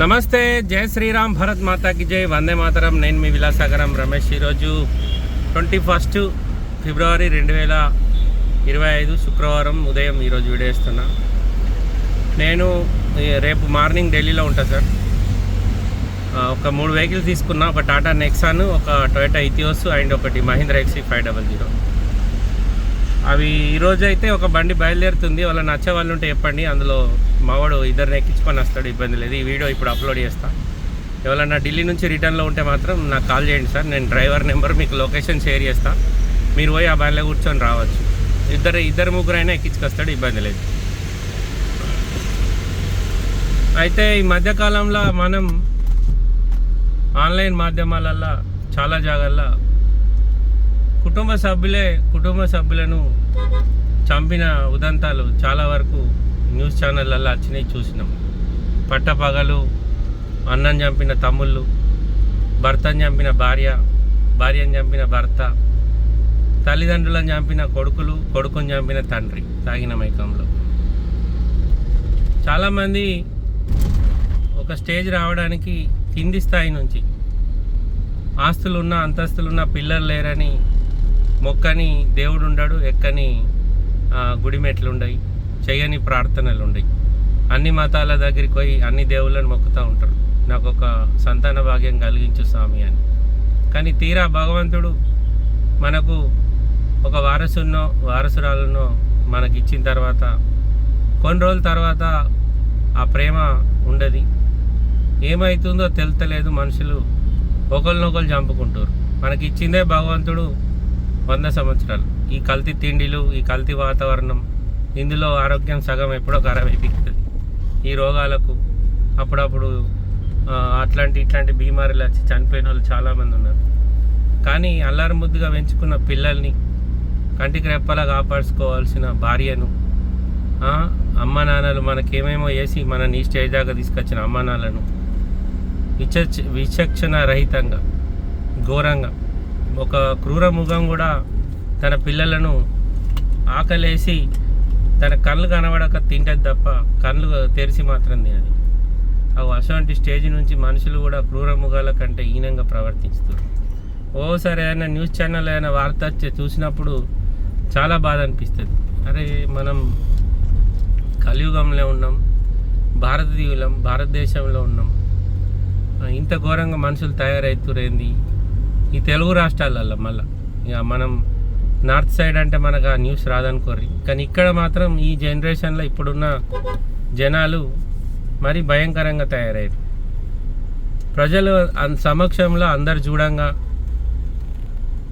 నమస్తే జై శ్రీరామ్ భరత్ మాతాకి జై వందే మాతరం. నేను మీ విలాసాగరం రమేష్. ఈరోజు ట్వంటీ ఫస్ట్ ఫిబ్రవరి రెండు వేల ఇరవై ఐదు శుక్రవారం ఉదయం ఈరోజు వీడియో ఇస్తున్నా నేను రేపు మార్నింగ్ ఢిల్లీలో ఉంటా సార్. ఒక మూడు వెహికల్స్ తీసుకున్నా. ఒక టాటా నెక్సాన్ ఒక టొయోటా ఇథియోస్ అండ్ ఒకటి Mahindra XE five double zero. అవి ఈరోజు అయితే ఒక బండి బయలుదేరుతుంది. వాళ్ళ నచ్చే వాళ్ళు ఉంటే చెప్పండి. అందులో మావాడు ఇద్దరిని ఎక్కించుకొని వస్తాడు. ఇబ్బంది లేదు. ఈ వీడియో ఇప్పుడు అప్లోడ్ చేస్తా. ఎవరన్నా ఢిల్లీ నుంచి రిటర్న్లో ఉంటే మాత్రం నాకు కాల్ చేయండి సార్. నేను డ్రైవర్ నెంబర్ మీకు లొకేషన్ షేర్ చేస్తా. మీరు పోయి ఆ బండిలో కూర్చొని రావచ్చు. ఇద్దరు ఇద్దరు ముగ్గురైనా ఎక్కించుకొస్తాడు. ఇబ్బంది లేదు. అయితే ఈ మధ్యకాలంలో మనం ఆన్లైన్ మాధ్యమాలల్లో చాలా జాగాల్లో కుటుంబ సభ్యులే కుటుంబ సభ్యులను చంపిన ఉదంతాలు చాలా వరకు న్యూస్ ఛానళ్ళల్లో వచ్చినాయి చూసినాం. పట్టపగలు అన్నం చంపిన తమ్ముళ్ళు భర్తను చంపిన భార్య భార్యను చంపిన భర్త తల్లిదండ్రులను చంపిన కొడుకులు కొడుకుని చంపిన తండ్రి తాగిన మైకంలో. చాలామంది ఒక స్టేజ్ రావడానికి కింది స్థాయి నుంచి ఆస్తులున్న అంతస్తులున్న పిల్లలు లేరని మొక్కని దేవుడు ఉండడు ఎక్కని గుడిమెట్లు గుడి మెట్లు ఉండయి చేయని ప్రార్థనలు ఉండయి అన్ని మతాల దగ్గరికి పోయి అన్ని దేవుళ్ళని మొక్కుతూ ఉంటారు నాకు ఒక సంతాన భాగ్యం కలిగించు స్వామి అని. కానీ తీరా భగవంతుడు మనకు ఒక వారసున్నో వారసురాలనో మనకి ఇచ్చిన తర్వాత కొన్ని రోజుల తర్వాత ఆ ప్రేమ ఉండదు. ఏమవుతుందో తెలుతలేదు మనుషులు. ఒకరినొకరు చంపుకుంటారు. మనకి ఇచ్చిందే భగవంతుడు వంద సంవత్సరాలు. ఈ కల్తీ తిండిలు ఈ కల్తీ వాతావరణం ఇందులో ఆరోగ్యం సగం ఎప్పుడో ఖరాబ్ అయిపోతుంది ఈ రోగాలకు అప్పుడప్పుడు అట్లాంటి ఇట్లాంటి బీమారీలు వచ్చి చనిపోయిన వాళ్ళు చాలామంది ఉన్నారు. కానీ అల్లారు ముద్దుగా పెంచుకున్న పిల్లల్ని కంటికి రెప్పలా కాపాడుకోవాల్సిన భార్యను అమ్మ నాన్నలు మనకేమేమో వేసి మనని ఈ స్టేజ్ దాకా తీసుకొచ్చిన అమ్మ నాన్నలను విచక్ష విచక్షణ రహితంగా ఘోరంగా ఒక క్రూర ముఖం కూడా తన పిల్లలను ఆకలేసి తన కళ్ళు కనబడక తింటది తప్ప కళ్ళు తెరిచి మాత్రం తినది. అవి అటువంటి స్టేజ్ నుంచి మనుషులు కూడా క్రూర ముఖాల కంటే హీనంగా ప్రవర్తిస్తారు ఓసారి ఏదైనా న్యూస్ ఛానల్ ఏదైనా వార్త చూసినప్పుడు చాలా బాధ అనిపిస్తుంది. అరే మనం కలియుగంలో ఉన్నాం భారతీయులం భారతదేశంలో ఉన్నాం. ఇంత ఘోరంగా మనుషులు తయారవుతురేంది ఈ తెలుగు రాష్ట్రాలలో మళ్ళీ. ఇక మనం నార్త్ సైడ్ అంటే మనకు ఆ న్యూస్ రాదనుకోర్రి. కానీ ఇక్కడ మాత్రం ఈ జనరేషన్లో ఇప్పుడున్న జనాలు మరీ భయంకరంగా తయారయ్యారు. ప్రజలు అన్- సమక్షంలో అందరు చూడంగా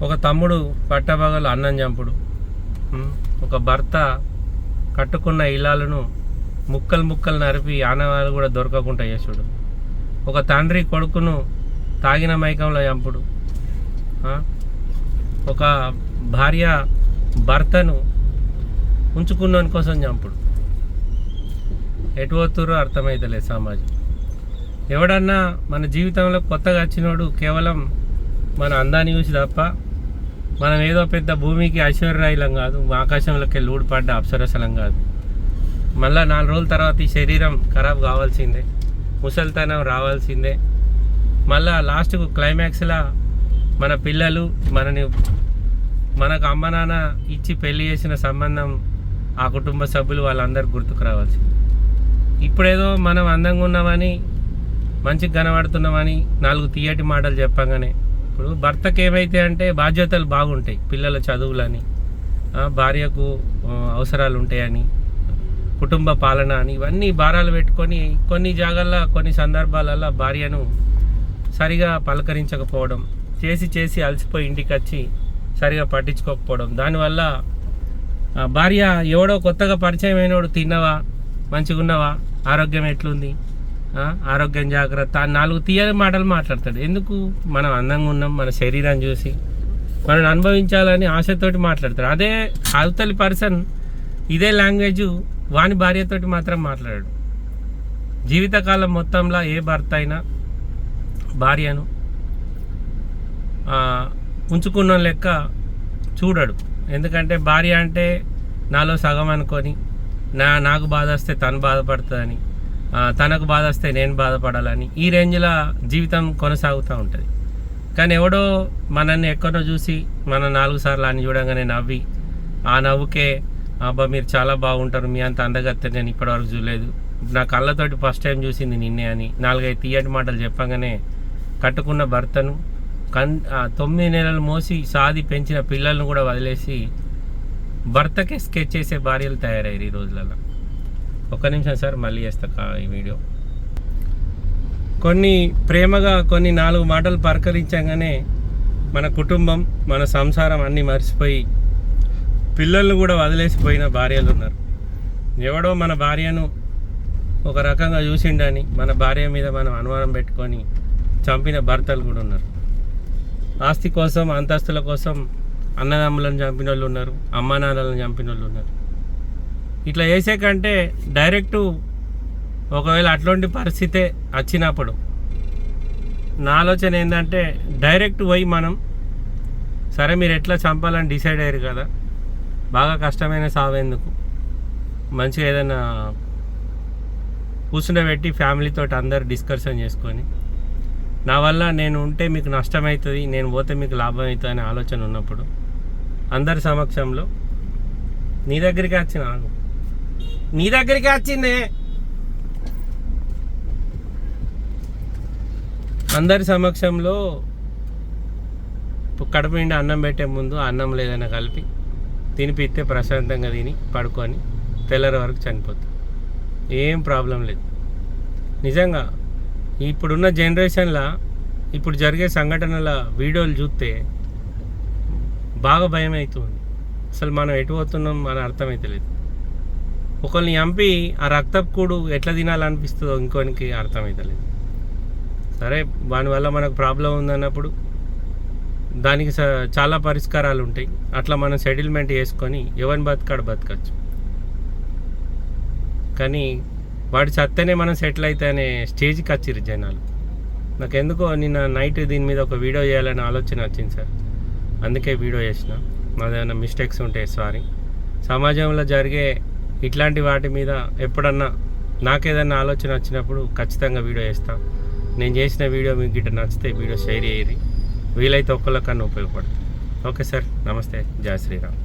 ఒక తమ్ముడు పట్టబగలు అన్నం చంపుడు. ఒక భర్త కట్టుకున్న ఇల్లాలను ముక్కలు ముక్కలు నరిపి ఆనవాళ్ళు కూడా దొరకకుండా చేసుడు. ఒక తండ్రి కొడుకును తాగిన మైకంలో చంపుడు. ఒక భార్య భర్తను ఉంచుకున్నోని కోసం చంపుడు. ఎటు అర్థమైతలే సమాజం ఎవడన్నా మన జీవితంలో కొత్తగా వచ్చినోడు కేవలం మన అందాన్ని చూసి తప్ప మనం ఏదో పెద్ద భూమికి ఐశ్వర్యాయులం కాదు ఆకాశంలోకి వెళ్ళి ఊడిపడ్డ అప్సరసలం కాదు. మళ్ళీ నాలుగు రోజుల తర్వాత ఈ శరీరం ఖరాబ్ కావాల్సిందే ముసలితనం రావాల్సిందే. మళ్ళీ లాస్ట్కు క్లైమాక్స్లో మన పిల్లలు మనని మనకు అమ్మ నాన్న ఇచ్చి పెళ్ళి చేసిన సంబంధం ఆ కుటుంబ సభ్యులు వాళ్ళందరూ గుర్తుకు రావాల్సి ఇప్పుడేదో మనం అందంగా ఉన్నామని మంచిగా కనబడుతున్నామని నాలుగు తీయటి మాటలు చెప్పగానే ఇప్పుడు భర్తకి ఏమైతే అంటే బాధ్యతలు బాగుంటాయి పిల్లల చదువులని భార్యకు అవసరాలు ఉంటాయని కుటుంబ పాలన అని ఇవన్నీ భారాలు పెట్టుకొని కొన్ని జాగాల్లో కొన్ని సందర్భాలలో భార్యను సరిగా పలకరించకపోవడం చేసి చేసి అలసిపోయి ఇంటికి వచ్చి సరిగా పట్టించుకోకపోవడం. దానివల్ల భార్య ఎవడో కొత్తగా పరిచయం అయినోడు తిన్నవా? మంచిగా ఉన్నవా ఆరోగ్యం ఎట్లుంది? ఆరోగ్యం జాగ్రత్త నాలుగు తీయని మాటలు మాట్లాడతాడు. ఎందుకు? మనం అందంగా ఉన్నాం మన శరీరాన్ని చూసి. మనం అనుభవించాలని ఆశతోటి మాట్లాడతాడు. అదే అవతలి పర్సన్ ఇదే లాంగ్వేజ్ వాని భార్యతోటి మాత్రం మాట్లాడాడు. జీవితకాలం మొత్తంలో ఏ భర్త అయినా భార్యను ఉంచుకున్న లెక్క చూడడు. ఎందుకంటే భార్య అంటే నాలో సగం అనుకొని నా నాకు బాధ వస్తే తను బాధపడుతుందని తనకు బాధ వస్తే నేను బాధపడాలని ఈ రేంజ్లో జీవితం కొనసాగుతూ ఉంటుంది. కానీ ఎవడో మనల్ని ఎక్కడో చూసి మన నాలుగు సార్లు అని చూడంగానే నవ్వి ఆ నవ్వుకే అబ్బా మీరు చాలా బాగుంటారు మీ అంత అందగత్తే నేను ఇప్పటివరకు చూడలేదు. నా కళ్ళతోటి ఫస్ట్ టైం చూసింది నిన్నే అని నాలుగైదు తీయటి మాటలు చెప్పగానే కట్టుకున్న భర్తను కన్ ఆ, తొమ్మిది నెలలు మోసి సాది పెంచిన పిల్లలను కూడా వదిలేసి భర్తకే స్కెచ్ చేసే భార్యలు తయారయ్యారు ఈ రోజులలో. ఒక నిమిషం సార్ మళ్ళీ చేస్తా కా- ఈ వీడియో. కొన్ని ప్రేమగా కొన్ని నాలుగు మాటలు పరకరించగానే మన కుటుంబం మన సంసారం అన్నీ మర్చిపోయి పిల్లలను కూడా వదిలేసిపోయిన భార్యలు ఉన్నారు. ఎవడో మన భార్యను ఒక రకంగా చూసిండని మన భార్య మీద మనం అనుమానం పెట్టుకొని చంపిన భర్తలు కూడా ఉన్నారు. ఆస్తి కోసం అంతస్తుల కోసం అన్నదమ్ములను చంపిన వాళ్ళు ఉన్నారు అమ్మానాన్నలను చంపిన వాళ్ళు ఉన్నారు. ఇట్లా చేసే కంటే డైరెక్టు ఒకవేళ అట్లాంటి పరిస్థితే వచ్చినప్పుడు నా ఆలోచన ఏంటంటే డైరెక్ట్ పోయి మనం సరే మీరు ఎట్లా చంపాలని డిసైడ్ అయ్యారు కదా బాగా కష్టమైన సావేందుకు మంచిగా ఏదైనా కూర్చుండబెట్టి ఫ్యామిలీతో అందరు డిస్కషన్ చేసుకొని నా వల్ల నేను ఉంటే మీకు నష్టమవుతుంది నేను పోతే మీకు లాభం అవుతుంది అనే ఆలోచన ఉన్నప్పుడు అందరి సమక్షంలో నీ దగ్గరికి వచ్చిన ఆగు. నీ దగ్గరికి వచ్చిందే. అందరి సమక్షంలో కడుపు నిండా అన్నం పెట్టే ముందు అన్నం లేదన్నా కలిపి తినిపిస్తే ప్రశాంతంగా తిని పడుకొని తెల్లరి వరకు చనిపోతుంది ఏం ప్రాబ్లం లేదు. నిజంగా ఇప్పుడున్న జనరేషన్లో ఇప్పుడు జరిగే సంఘటనల వీడియోలు చూస్తే బాగా భయం అవుతుంది అసలు మనం ఎటు పోతున్నాం మన అర్థమైతలేదు ఒకరిని చంపి ఆ రక్తపు కూడు ఎట్లా తినాలనిపిస్తుందో ఇంకోనికి అర్థమవుతలేదు సరే దానివల్ల మనకు ప్రాబ్లం ఉందన్నప్పుడు దానికి స- చాలా పరిష్కారాలు ఉంటాయి. అట్లా మనం సెటిల్మెంట్ చేసుకొని ఎవరిని బతకాడు బతకచ్చు. కానీ వాడు చత్తేనే మనం సెటిల్ అయితే అనే స్టేజ్కి వచ్చిర్రు జనాలు. నాకు ఎందుకో నిన్న నైట్ దీని మీద ఒక వీడియో చేయాలనే ఆలోచన వచ్చింది సార్. అందుకే వీడియో చేసిన. నాదేమైనా మిస్టేక్స్ ఉంటే సారీ సమాజంలో జరిగే ఇట్లాంటి వాటి మీద ఎప్పుడన్నా నాకేదన్నా ఆలోచన వచ్చినప్పుడు ఖచ్చితంగా వీడియో చేస్తాను నేను చేసిన వీడియో మీకు గిట్ట నచ్చితే వీడియో షేర్ చేయరి వీలైతే ఒక్కళ్ళకన్నా ఉపయోగపడుతుంది. ఓకే సార్ నమస్తే. జయ శ్రీరామ్.